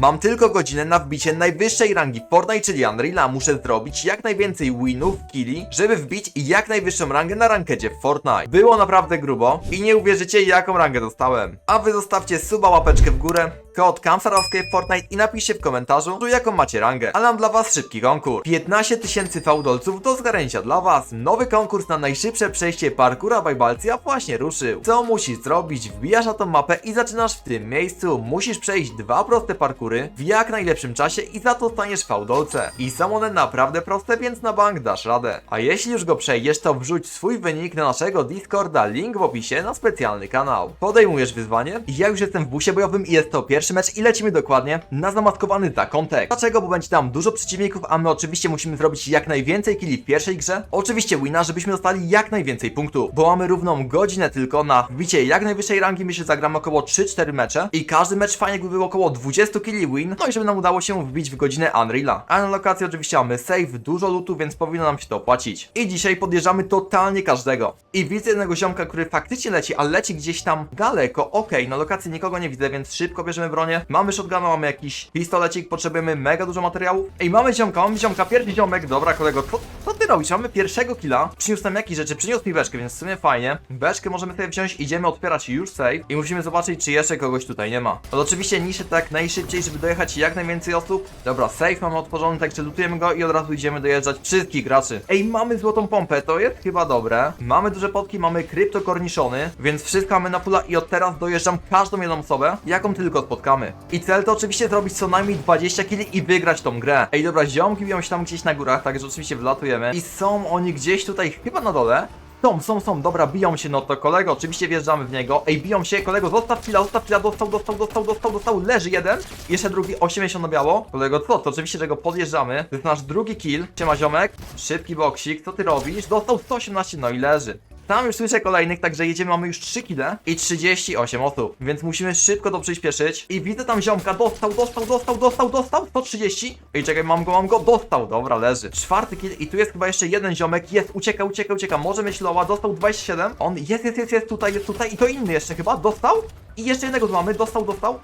Mam tylko godzinę na wbicie najwyższej rangi Fortnite, czyli Unreal'a. Muszę zrobić jak najwięcej winów, killi, żeby wbić jak najwyższą rangę na rankedzie w Fortnite. Było naprawdę grubo i nie uwierzycie jaką rangę dostałem. A wy zostawcie suba, łapeczkę w górę, kod Kamsarowskiej w Fortnite i napiszcie w komentarzu, jaką macie rangę. Ale mam dla was szybki konkurs. 15 tysięcy fałdolców do zgarnięcia dla was. Nowy konkurs na najszybsze przejście parkura Bajbalcja właśnie ruszył. Co musisz zrobić? Wbijasz na tą mapę i zaczynasz w tym miejscu. Musisz przejść dwa proste parkury w jak najlepszym czasie i za to staniesz fałdolce. I są one naprawdę proste, więc na bank dasz radę. A jeśli już go przejdziesz, to wrzuć swój wynik na naszego Discorda, link w opisie na specjalny kanał. Podejmujesz wyzwanie? Ja już jestem w busie bojowym i jest to pierwszy mecz i lecimy dokładnie na zamaskowany zakątek. Dlaczego? Bo będzie tam dużo przeciwników, a my oczywiście musimy zrobić jak najwięcej killi w pierwszej grze. Oczywiście wina, żebyśmy dostali jak najwięcej punktów, bo mamy równą godzinę tylko na wbicie jak najwyższej rangi, myślę, że zagramy około 3-4 mecze i każdy mecz fajnie by był około 20 killi win, no i żeby nam udało się wbić w godzinę Unreal'a. A na lokacji oczywiście mamy save, dużo lootu, więc powinno nam się to opłacić. I dzisiaj podjeżdżamy totalnie każdego. I widzę jednego ziomka, który faktycznie leci, ale leci gdzieś tam daleko. Okej, na lokacji nikogo nie widzę, więc szybko bierzemy bronię. Mamy shotguna, mamy jakiś pistolecik, potrzebujemy mega dużo materiałów. Ej, mamy ziomka, mamy ziomka, pierwszy ziomek, dobra kolego, co, co ty robisz? Mamy pierwszego killa. Przyniósł nam jakieś rzeczy, przyniósł mi beczkę, więc w sumie fajnie. Beczkę możemy sobie wziąć, idziemy otwierać już save i musimy zobaczyć, czy jeszcze kogoś tutaj nie ma. Ale oczywiście niszę tak najszybciej, żeby dojechać jak najwięcej osób. Dobra, save mamy otworzony, także lutujemy go i od razu idziemy dojeżdżać wszystkich graczy. Ej, mamy złotą pompę, to jest chyba dobre. Mamy duże potki, mamy kryptokorniszony, więc wszystko mamy na pula i od teraz dojeżdżam każdą jedną osobę, jaką tylko spotkamy. I cel to oczywiście zrobić co najmniej 20 killi i wygrać tą grę. Ej, dobra, ziomki biją się tam gdzieś na górach, także oczywiście wlatujemy. I są oni gdzieś tutaj, chyba na dole. Są, są, są, dobra, biją się, no to kolego, oczywiście wjeżdżamy w niego. Ej, biją się, kolego, zostaw chwila, zostaw chwila, dostał, dostał, dostał, dostał, dostał, leży jeden. Jeszcze drugi, 80 na biało. Kolego, co, to oczywiście, że go podjeżdżamy. To jest nasz drugi kill. Siema, ziomek. Szybki boksik, co ty robisz? Dostał 118, no i leży. Tam już słyszę kolejnych, także jedziemy, mamy już 3 kile i 38 osób, więc musimy szybko to przyspieszyć. I widzę tam ziomka, dostał, dostał, dostał, dostał, dostał, 130. Ej, czekaj, mam go, mam go, dostał, dobra, leży. Czwarty kill i tu jest chyba jeszcze jeden ziomek, jest, ucieka, ucieka, ucieka, może loła, dostał 27. On jest, jest, jest, jest tutaj, jest tutaj i to inny jeszcze chyba, dostał. I jeszcze jednego tu mamy, dostał, dostał.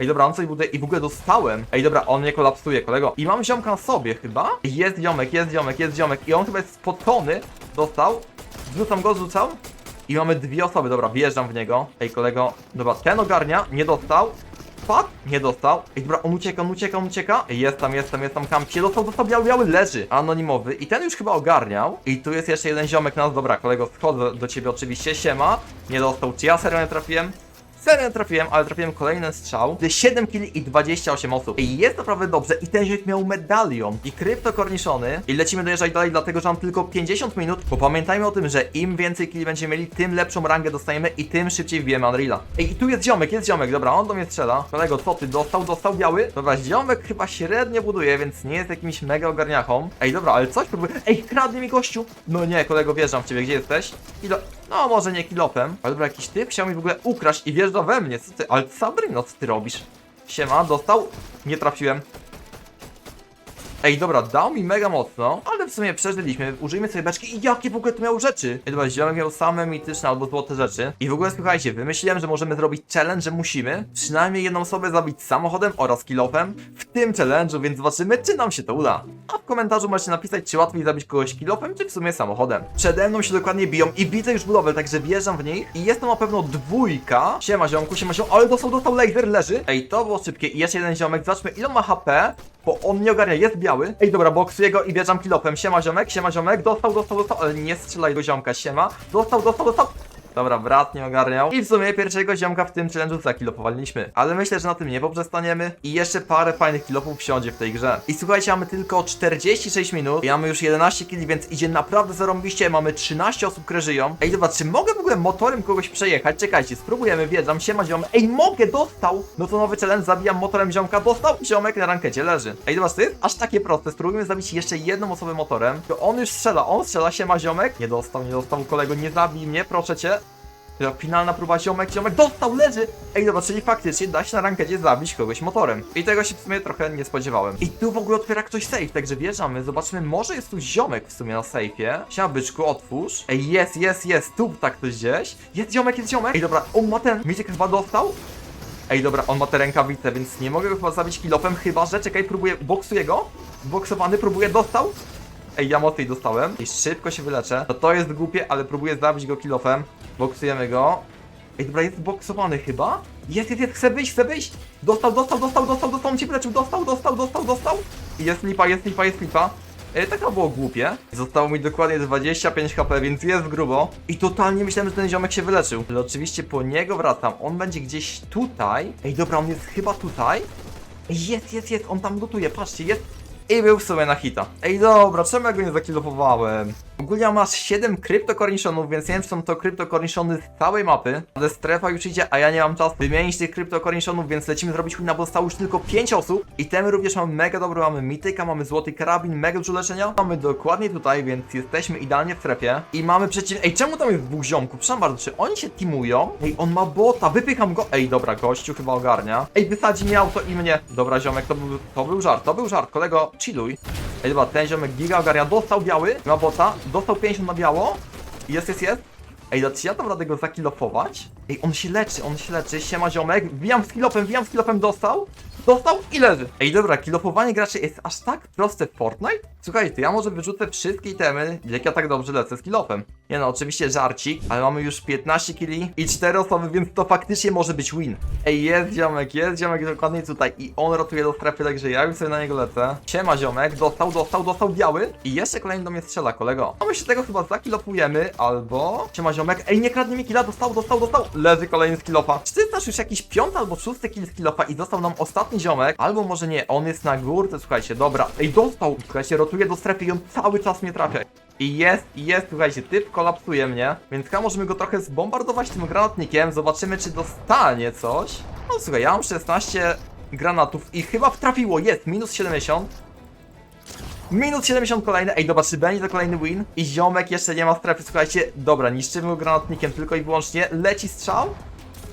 Ej, dobra, on coś bude i w ogóle dostałem. Ej, dobra, on nie kolapsuje, kolego. I mam ziomka na sobie chyba. Jest ziomek, jest ziomek, jest ziomek i on chyba jest spocony. Dostał. Zrzucam go, zrzucam. I mamy dwie osoby, dobra, wjeżdżam w niego. Ej, kolego, dobra, ten ogarnia, nie dostał. Fuck, nie dostał. Ej, dobra, on ucieka, on ucieka, on ucieka. Ej, jest tam, jest tam, jest tam, kampcie. Dostał, dostał, biały, biały, leży. Anonimowy. I ten już chyba ogarniał. I tu jest jeszcze jeden ziomek nas, dobra, kolego, schodzę do ciebie oczywiście, siema. Nie dostał, czy ja serio nie trafiłem? Serio nie trafiłem, ale trafiłem kolejny strzał. 7 killi i 28 osób. I jest naprawdę dobrze. I ten ziomek miał medalion i kryptokorniszony. I lecimy dojeżdżać dalej, dlatego że mam tylko 50 minut. Bo pamiętajmy o tym, że im więcej killi będziemy mieli, tym lepszą rangę dostajemy i tym szybciej wbijemy Unreal'a. Ej, i tu jest ziomek, jest ziomek, dobra, on do mnie strzela. Kolego, co ty, dostał, dostał biały? Dobra, ziomek chyba średnio buduje, więc nie jest jakimś mega ogarniachą. Ej, dobra, ale coś próbuje. Ej, kradnie mi gościu! No nie, kolego, wjeżdżam w ciebie, gdzie jesteś? Kilo... No, może nie kilopem. Ale dobra, jakiś typ chciał mi w ogóle ukraść i wjeżdża we mnie, co ty? Ale Sabrina, co ty robisz? Siema, dostał? Nie trafiłem. Ej, dobra, dał mi mega mocno, ale w sumie przeżyliśmy. Użyjmy sobie beczki i jakie w ogóle tu miał rzeczy? Ej, dobra, ziomek miał same mityczne albo złote rzeczy. I w ogóle słuchajcie, wymyśliłem, że możemy zrobić challenge, że musimy przynajmniej jedną osobę zabić samochodem oraz kilofem w tym challenge'u, więc zobaczymy, czy nam się to uda. A w komentarzu możecie napisać, czy łatwiej zabić kogoś kilofem, czy w sumie samochodem. Przede mną się dokładnie biją i widzę już budowę, także wjeżdżam w nich i jest to na pewno dwójka. Siema ziomku, siema ziom, ale dostał, dostał laser, leży. Ej, to było szybkie i jeszcze jeden ziomek, zobaczmy ile ma HP. Bo on nie ogarnia, jest biały. Ej, dobra, boksuję go i wjeżdżam kilopem. Siema ziomek, siema ziomek, dostał, dostał, dostał, ale nie strzelaj do ziomka, siema. Dostał, dostał, dostał. Dobra, brat nie ogarniał. I w sumie pierwszego ziomka w tym challenge'u zakilopowaliśmy. Ale myślę, że na tym nie poprzestaniemy. I jeszcze parę fajnych kilopów wsiądzie w tej grze. I słuchajcie, mamy tylko 46 minut. I mamy już 11 kili, więc idzie naprawdę zarąbiście. Mamy 13 osób, które żyją. Ej, dobra, czy mogę w ogóle motorem kogoś przejechać? Czekajcie, spróbujemy, wjeżdżam, siema ziomek. Ej, mogę, dostał! No to nowy challenge, zabijam motorem ziomka, dostał, ziomek na rankecie leży. Ej, to jest aż takie proste. Spróbujmy zabić jeszcze jedną osobę motorem. To on już strzela, on strzela, siema ziomek. Nie dostał, nie dostał, kolego, nie zabij mnie, proszę cię. Dobra, Finalna próba, ziomek, ziomek, dostał, leży! Ej, dobra, czyli faktycznie da się na rankecie zabić kogoś motorem. I tego się w sumie trochę nie spodziewałem. I tu w ogóle otwiera ktoś safe, także wjeżdżamy, zobaczmy, może jest tu ziomek w sumie na safe'ie. Siema, byczku, otwórz. Ej, jest, jest, jest, tu tak ktoś gdzieś. Jest ziomek, jest ziomek. Ej, dobra, on ma ten, Mitek chyba dostał? Ej, dobra, on ma te rękawice, więc nie mogę go chyba zabić kilofem, chyba że, czekaj, próbuję, boksuję go, boksowany, próbuję, dostał. Ej, ja mocniej dostałem i szybko się wyleczę. To to jest głupie, ale próbuję zabić go kilofem. Boksujemy go. Ej, dobra, jest boksowany chyba? Jest, jest, jest, chce wyjść, chce wyjść! Dostał, dostał, dostał, dostał, dostał, on się wyleczył, dostał, dostał, dostał, dostał! I jest lipa, jest lipa, jest lipa. E, tak było głupie. Zostało mi dokładnie 25 HP, więc jest grubo. I totalnie myślałem, że ten ziomek się wyleczył. Ale oczywiście po niego wracam. On będzie gdzieś tutaj. Ej, dobra, on jest chyba tutaj. Jest, jest, jest, on tam gotuje, patrzcie, jest. I był w sumie na hita. Ej, dobra, czemu ja go nie zakilofowałem? Ogólnie masz 7 kryptokorniszonów, więc nie wiem, czy są to kryptokorniszony z całej mapy. Ale strefa już idzie, a ja nie mam czasu wymienić tych kryptokorniszonów, więc lecimy zrobić wina, bo zostało już tylko 5 osób. I temy również mamy mega dobre, mamy mityka, mamy złoty karabin, mega dużo leczenia. Mamy dokładnie tutaj, więc jesteśmy idealnie w strefie. I mamy przeciw... Ej, czemu tam jest dwóch ziomków? Przepraszam bardzo, czy oni się teamują? Ej, on ma bota, wypycham go. Ej, dobra, gościu chyba ogarnia. Ej, wysadzi mi auto i mnie. Dobra, ziomek, to był, to był żart, to był żart, kolego, chilluj. Ej, dobra, ten ziomek giga ogarnia, dostał biały, ma bota, dostał 50 na biało. Jest, jest, jest. Ej, czy ja dam radę go zakilofować? Ej, on się leczy, on się leczy, siema ziomek, wbijam z kilofem, wbijam z kilofem, dostał, dostał i leży. Ej, dobra, kilofowanie graczy jest aż tak proste w Fortnite? Słuchajcie, ja może wyrzucę wszystkie itemy, jak ja tak dobrze lecę z kilofem. Nie no, oczywiście żarcik, ale mamy już 15 killi i 4 osoby, więc to faktycznie może być win. Ej, jest ziomek, jest ziomek dokładnie tutaj i on rotuje do strefy, także ja już sobie na niego lecę. Siema ziomek, dostał, dostał, dostał biały i jeszcze kolejny do mnie strzela, kolego. A my się tego chyba zakilofujemy, albo... Siema ziomek, ej, nie kradnie mi killa, dostał, dostał, dostał. Leży kolejny z kilofa. Czy ty znasz już jakiś piąty albo szósty kill z kilofa i został nam ostatni ziomek? Albo może nie, on jest na górce, słuchajcie, dobra. Ej, dostał, słuchajcie, rotuje do strefy i on cały czas mnie trafia. I jest, i jest, słuchajcie, typ kolapsuje mnie, więc chyba możemy go trochę zbombardować tym granatnikiem, zobaczymy czy dostanie coś. No słuchaj, ja mam 16 granatów i chyba wtrafiło, jest, minus 70. Minus 70 kolejne, ej dobra, czy będzie to kolejny win? I ziomek jeszcze nie ma strefy, słuchajcie, dobra, niszczymy go granatnikiem tylko i wyłącznie, leci strzał.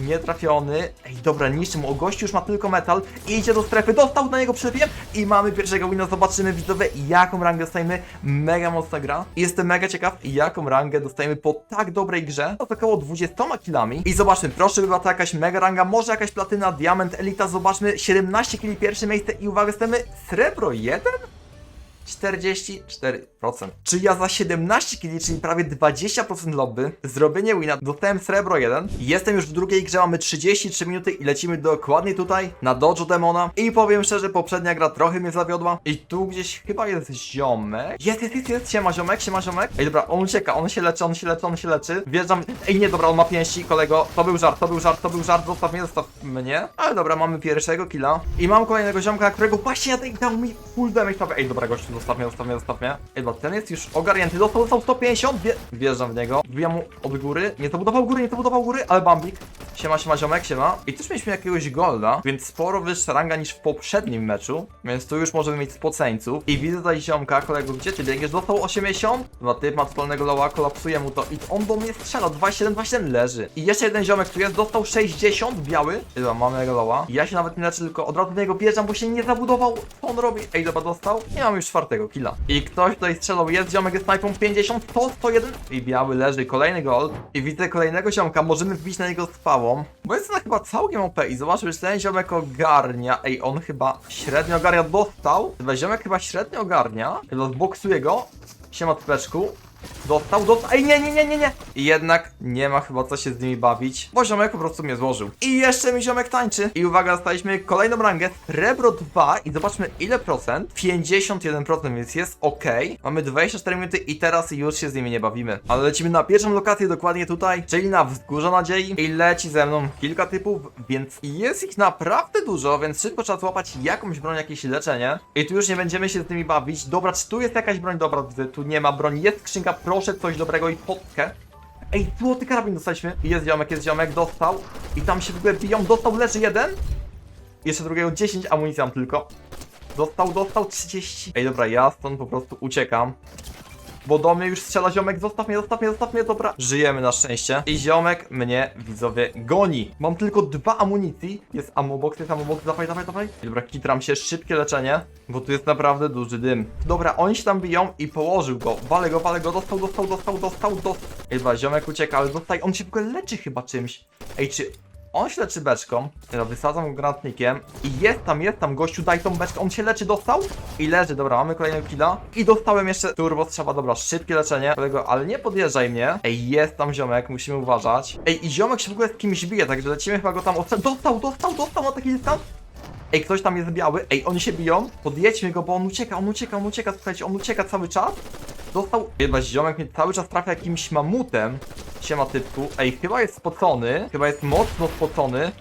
Nietrafiony. Ej, dobra, niszczy mu. O, gościu już ma tylko metal. Idzie do strefy. Dostał na niego przypiem. I mamy pierwszego wina. Zobaczymy, widzowie, jaką rangę dostajemy. Mega mocna gra. I jestem mega ciekaw, jaką rangę dostajemy po tak dobrej grze. To około 20 killami. I zobaczmy, proszę, by była to jakaś mega ranga. Może jakaś platyna, diament, elita. Zobaczmy, 17 killi, pierwsze miejsce. I uwaga, dostajemy srebro 1? 44%. Czy ja za 17 kili, czyli prawie 20% lobby, zrobienie wina, dostałem srebro 1. Jestem już w drugiej grze, mamy 33 minuty i lecimy dokładnie tutaj, na Dojo Demona. I powiem szczerze, poprzednia gra trochę mnie zawiodła. I tu gdzieś chyba jest ziomek. Jest, jest, jest, jest, siema ziomek, siema ziomek. Ej, dobra, on ucieka, on się leczy, on się leczy, on się leczy. Wjeżdżam, ej, nie, dobra, on ma pięści, kolego. To był żart, to był żart, to był żart, zostaw mnie, zostaw mnie. Ale dobra, mamy pierwszego killa. I mam kolejnego ziomka, którego właśnie ja dał mi full damage. Ej, dobra, gościu, zostaw mnie, zostaw mnie, zostaw mnie. Ej, dobra, ten jest już ogarnięty, dostał, dostał 150, wje wjeżdżam w niego. Wbijam mu od góry, nie zabudował góry, nie zabudował góry, ale bambik. Siema, siema, ziomek, siema. I też mieliśmy jakiegoś golda, więc sporo wyższa ranga niż w poprzednim meczu, więc tu już możemy mieć spoceńców. I widzę tutaj ziomka, kolego, gdzie ty biegniesz? Dostał 80? No typ ma totalnego loła, kolapsuje mu to i on do mnie strzela, 27, 27 leży. I jeszcze jeden ziomek tu jest, dostał 60, biały. Chyba mamy loła. Ja się nawet nie leczę, tylko od razu do niego bierzam, bo się nie zabudował. Co on robi? Ej, dobra, dostał. Nie mam już czwartego killa. I ktoś tutaj strzelał, jest ziomek, jest snajpą 50, 100, 101. I biały leży, kolejny gold. I widzę kolejnego ziomka, możemy wbić na niego z Bo jest ona chyba całkiem OP i zobaczmy, że ten ziomek ogarnia. Ej, on chyba średnio ogarnia, dostał. Ten ziomek chyba średnio ogarnia. Chyba go. Siema typeczku. Dostał, dostał. Ej, nie, nie, nie, nie, nie. I jednak nie ma chyba co się z nimi bawić, bo ziomek po prostu mnie złożył. I jeszcze mi ziomek tańczy. I uwaga, dostaliśmy kolejną rangę. Rebro 2 i zobaczmy ile procent. 51%, więc jest ok. Mamy 24 minuty i teraz już się z nimi nie bawimy. Ale lecimy na pierwszą lokację dokładnie tutaj, czyli na Wzgórze Nadziei. I leci ze mną kilka typów, więc jest ich naprawdę dużo, więc szybko trzeba złapać jakąś broń, jakieś leczenie. I tu już nie będziemy się z nimi bawić. Dobra, czy tu jest jakaś broń? Dobra, tu nie ma broni. Jest skrzynka, proszę coś dobrego i potkę. Ej, złoty karabin dostaliśmy. Jest ziomek, jest ziomek, dostał. I tam się w ogóle biją, dostał, leży jeden. Jeszcze drugiego 10 amunicji mam tylko. Dostał, dostał 30. Ej, dobra, ja stąd po prostu uciekam. Bo do mnie już strzela ziomek, zostaw mnie, zostaw mnie, zostaw mnie, dobra. Żyjemy na szczęście. I ziomek mnie, widzowie, goni. Mam tylko dwa amunicji. Jest ammobox, jest ammobox, dawaj, dawaj, dawaj. Dobra, kitram się, szybkie leczenie, bo tu jest naprawdę duży dym. Dobra, oni się tam biją i położył go. Wale go, wale go, dostał, dostał, dostał, dostał, dostał. Ej, ziomek ucieka, ale dostaj, on się w ogóle leczy chyba czymś. Ej, czy On się leczy beczką. Ja wysadzam go granatnikiem. I jest tam, jest tam, gościu, daj tą beczkę. On się leczy, dostał? I leży, dobra, mamy kolejnego killa. I dostałem jeszcze turbo strzała, dobra, szybkie leczenie. Kolego, ale nie podjeżdżaj mnie. Ej, jest tam ziomek, musimy uważać. Ej, i ziomek się w ogóle z kimś bije, także lecimy chyba go tam ostrzec. Dostał, dostał, dostał na taki dystans. Ej, ktoś tam jest biały. Ej, oni się biją. Podjedźmy go, bo on ucieka, on ucieka, on ucieka, słuchajcie, on ucieka cały czas. Dostał. Chyba ziomek mnie cały czas trafia jakimś mamutem. Siema typku. Ej, chyba jest spocony. Chyba jest mocno spocony.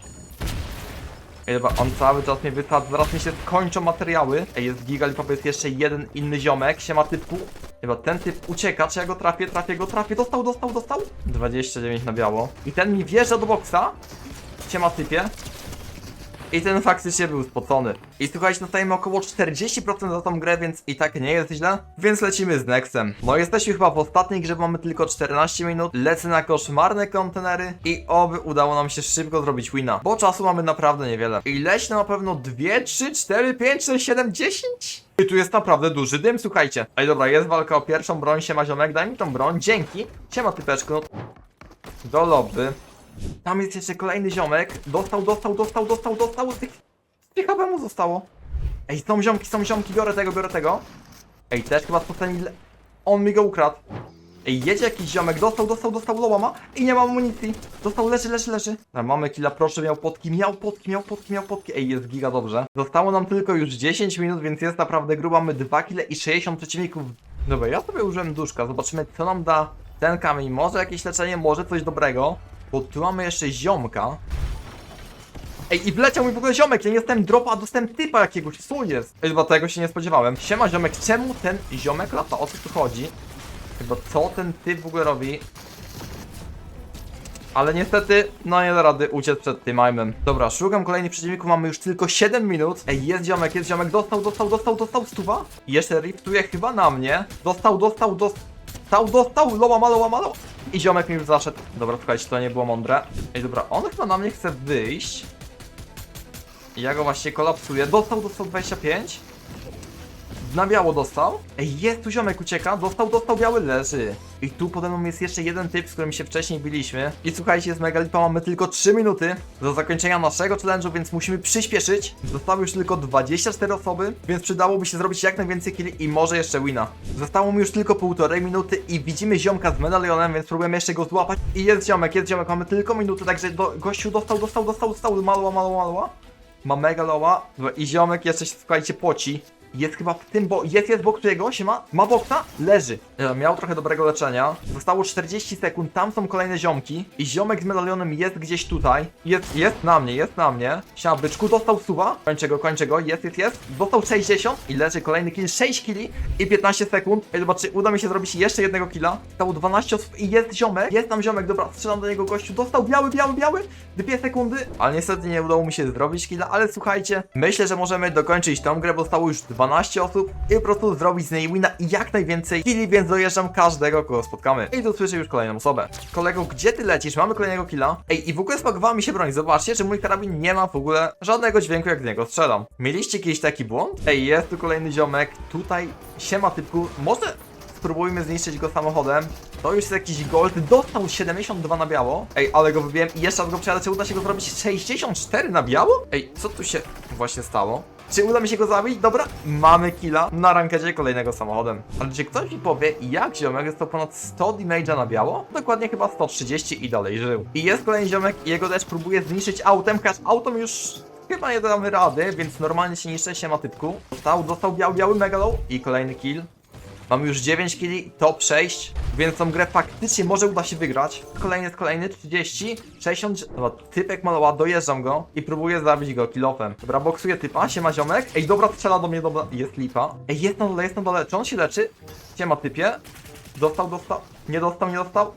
Ej, dobra, on cały czas mnie wysadza, zaraz mi się skończą materiały. Ej, jest giga lipa, jest jeszcze jeden inny ziomek. Siema typku. Chyba ten typ ucieka, czy ja go trafię, trafię go, trafię. Dostał, dostał, dostał. 29 na biało. I ten mi wjeżdża do boksa. Siema typie. I ten faktycznie był spocony. I słuchajcie, dostajemy około 40% za tą grę, więc i tak nie jest źle. Więc lecimy z Nexem. No jesteśmy chyba w ostatniej grze, mamy tylko 14 minut. Lecę na koszmarne kontenery i oby udało nam się szybko zrobić wina. Bo czasu mamy naprawdę niewiele. I leć na pewno 2, 3, 4, 5, 6, 7, 10? I tu jest naprawdę duży dym, słuchajcie. Ej dobra, jest walka o pierwszą broń, siema ziomek, daj mi tą broń, dzięki. Siema typeczku, no. Do lobby. Tam jest jeszcze kolejny ziomek. Dostał, dostał, dostał, dostał, dostał. Z tych, z tych HP mu zostało. Ej, są ziomki, są ziomki, biorę tego, biorę tego. Ej, też chyba spoceni... le- On mi go ukradł. Ej, jedzie jakiś ziomek, dostał, dostał, dostał lołama i nie ma amunicji. Dostał, leży, leży, leży. Tam mamy killa, proszę, miał potki, miał potki, miał potki, miał potki. Ej, jest giga dobrze. Zostało nam tylko już 10 minut, więc jest naprawdę grubo. Mamy 2 kile i 60 przeciwników. Dobra, ja sobie użyłem duszka, zobaczymy co nam da ten kamień. Może jakieś leczenie, może coś dobrego. Bo tu mamy jeszcze ziomka. Ej, i wleciał mi w ogóle ziomek, ja nie dostałem dropa, a dostałem typa jakiegoś, co jest? Ej, chyba tego się nie spodziewałem. Siema ziomek, czemu ten ziomek lata? O co tu chodzi? Chyba co ten typ w ogóle robi? Ale niestety, no nie da rady uciec przed tym aimem. Dobra, szukam kolejnych przeciwników, mamy już tylko 7 minut. Ej, jest ziomek, jest ziomek, dostał, dostał, dostał, dostał stuwa. I jeszcze riftuje chyba na mnie. Dostał, dostał, dostał, dostał, loła ma, loła ma, loła. I ziomek mi już zaszedł. Dobra, słuchajcie, to nie było mądre. Ej, dobra, on chyba na mnie chce wyjść. I ja go właśnie kolapsuję. Dostał, dostał 25. Na biało dostał. Ej, jest tu ziomek ucieka. Dostał, dostał, biały leży. I tu pode mną jest jeszcze jeden typ, z którym się wcześniej biliśmy. I słuchajcie, jest mega lipa, mamy tylko 3 minuty do zakończenia naszego challenge'u, więc musimy przyspieszyć. Zostały już tylko 24 osoby, więc przydałoby się zrobić jak najwięcej killi i może jeszcze wina. Zostało mi już tylko półtorej minuty i widzimy ziomka z medalionem, więc próbujemy jeszcze go złapać. I jest ziomek, jest ziomek, mamy tylko minutę, także do, gościu dostał, dostał, dostał, dostał, maloła, maloła, maloła. Ma mega loła. Dobra, I ziomek jeszcze się, słuchajcie, poci. Jest chyba w tym, bo jest, jest bok którego się ma, ma boksa, leży. E, Miał trochę dobrego leczenia. Zostało 40 sekund, tam są kolejne ziomki. I ziomek z medalionem jest gdzieś tutaj. Jest, jest na mnie, jest na mnie. Siema byczku, dostał suwa. Kończę go, kończę go, jest, jest, jest. Dostał 60 i leży kolejny kill, 6 killi i 15 sekund. Ej, zobaczy, uda mi się zrobić jeszcze jednego killa. Zostało 12 osób i jest ziomek. Jest tam ziomek, dobra, strzelam do niego gościu. Dostał biały, biały, biały. Dwie sekundy. Ale niestety nie udało mi się zrobić killa, ale słuchajcie, myślę, że możemy dokończyć tą grę, bo zostało już 12 osób i po prostu zrobić z niej wina i jak najwięcej killi, więc dojeżdżam każdego, kogo spotkamy. I tu słyszę już kolejną osobę. Kolego, gdzie ty lecisz? Mamy kolejnego killa. Ej, i w ogóle spakowała mi się broń. Zobaczcie, że mój karabin nie ma w ogóle żadnego dźwięku, jak z niego strzelam. Mieliście kiedyś taki błąd? Ej, jest tu kolejny ziomek. Tutaj siema typku. Może spróbujmy zniszczyć go samochodem. To już jest jakiś gold. Dostał 72 na biało. Ej, ale go wybiłem i jeszcze raz go przejadę. Czy uda się go zrobić 64 na biało? Ej, co tu się właśnie stało? Czy uda mi się go zabić? Dobra, mamy killa na rankedzie kolejnego samochodem. Ale czy ktoś mi powie, jak ziomek jest to ponad 100 damage'a na biało? Dokładnie chyba 130 i dalej żył. I jest kolejny ziomek i jego też próbuje zniszczyć autem, chociaż autem już chyba nie damy rady, więc normalnie się niszczy się ma typku. Dostał, dostał biały, biały megalow i kolejny kill. Mamy już 9 killi, top 6, więc tą grę faktycznie może uda się wygrać. Kolejny kolejny, 30, 60, dobra, typek maloła, dojeżdżam go i próbuję zabić go killofem. Dobra, boksuję typa, siema ziomek. Ej, dobra, strzela do mnie, dobra, jest lipa. Ej, jest na dole, jest na dole, czy on się leczy? Siema typie. Dostał, dostał, nie dostał, nie dostał.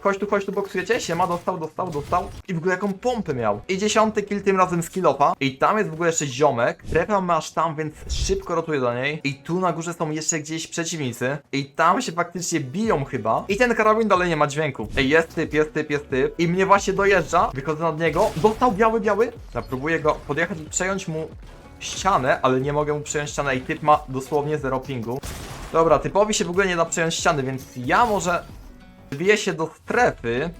Chodź tu, chodź tu, boksujecie? Siema, dostał, dostał, dostał. I w ogóle jaką pompę miał. I dziesiąty kill tym razem z kilofa. I tam jest w ogóle jeszcze ziomek. Trepa masz tam, więc szybko rotuję do niej. I tu na górze są jeszcze gdzieś przeciwnicy. I tam się faktycznie biją chyba. I ten karabin dalej nie ma dźwięku. Ej, jest typ, jest typ, jest typ. I mnie właśnie dojeżdża. Wychodzę nad niego. Dostał biały, biały. Ja próbuję go podjechać i przejąć mu ścianę, ale nie mogę mu przejąć ścianę i typ ma dosłownie zero pingu. Dobra, typowi się w ogóle nie da przejąć ściany, więc ja może wbiję się do strefy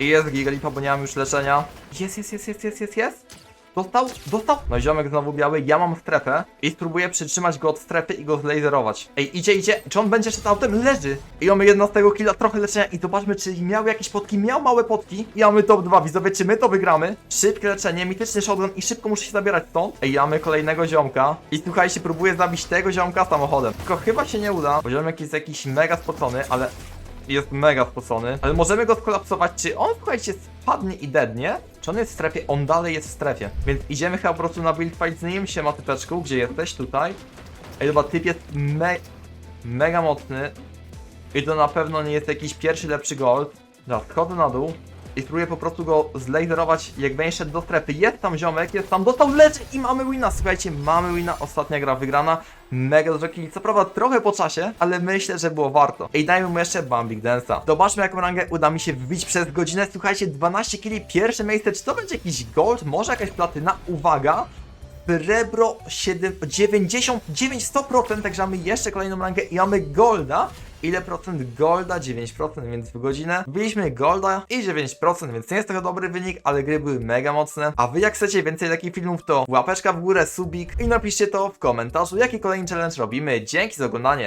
I jest gigalipa, bo nie mam już leczenia. Jest, jest, jest, jest, jest, jest, jest. Dostał, dostał. No ziomek znowu biały, ja mam strefę i spróbuję przytrzymać go od strefy i go zlaserować. Ej, idzie, idzie. Czy on będzie szedł autem? Leży. I mamy 11 killa, trochę leczenia i zobaczmy, czy miał jakieś potki. Miał małe potki i mamy top 2. Widzowie, czy my to wygramy? Szybkie leczenie, mityczny shotgun i szybko muszę się zabierać stąd. Ej, mamy kolejnego ziomka. I słuchajcie, próbuję zabić tego ziomka samochodem. Tylko chyba się nie uda, bo ziomek jest jakiś mega spocony, ale jest mega spocony, ale możemy go skolapsować, czy on, słuchajcie, spadnie i dednie, czy on jest w strefie, on dalej jest w strefie, więc idziemy chyba po prostu na build fight z nim, siema typeczku, gdzie jesteś, tutaj, ej dobra, typ jest me mega mocny. I to na pewno nie jest jakiś pierwszy lepszy gold, dobra, schodzę na dół i spróbuję po prostu go zlaserować, jak będzie szedł do strefy, jest tam ziomek, jest tam, dostał lecz i mamy wina, słuchajcie, mamy wina, ostatnia gra wygrana, mega dużo killi, co prawda trochę po czasie, ale myślę, że było warto. I dajmy mu jeszcze Bambik Dance'a. Zobaczmy jaką rangę uda mi się wbić przez godzinę, słuchajcie, 12 killi, pierwsze miejsce, czy to będzie jakiś gold, może jakaś platyna, uwaga, Srebro 7, 99, 100%, także mamy jeszcze kolejną rangę i mamy golda. Ile procent golda? 9%, więc w godzinę byliśmy golda i 9%, więc nie jest to dobry wynik, ale gry były mega mocne. A wy jak chcecie więcej takich filmów, to łapeczka w górę, subik i napiszcie to w komentarzu, jaki kolejny challenge robimy. Dzięki za oglądanie.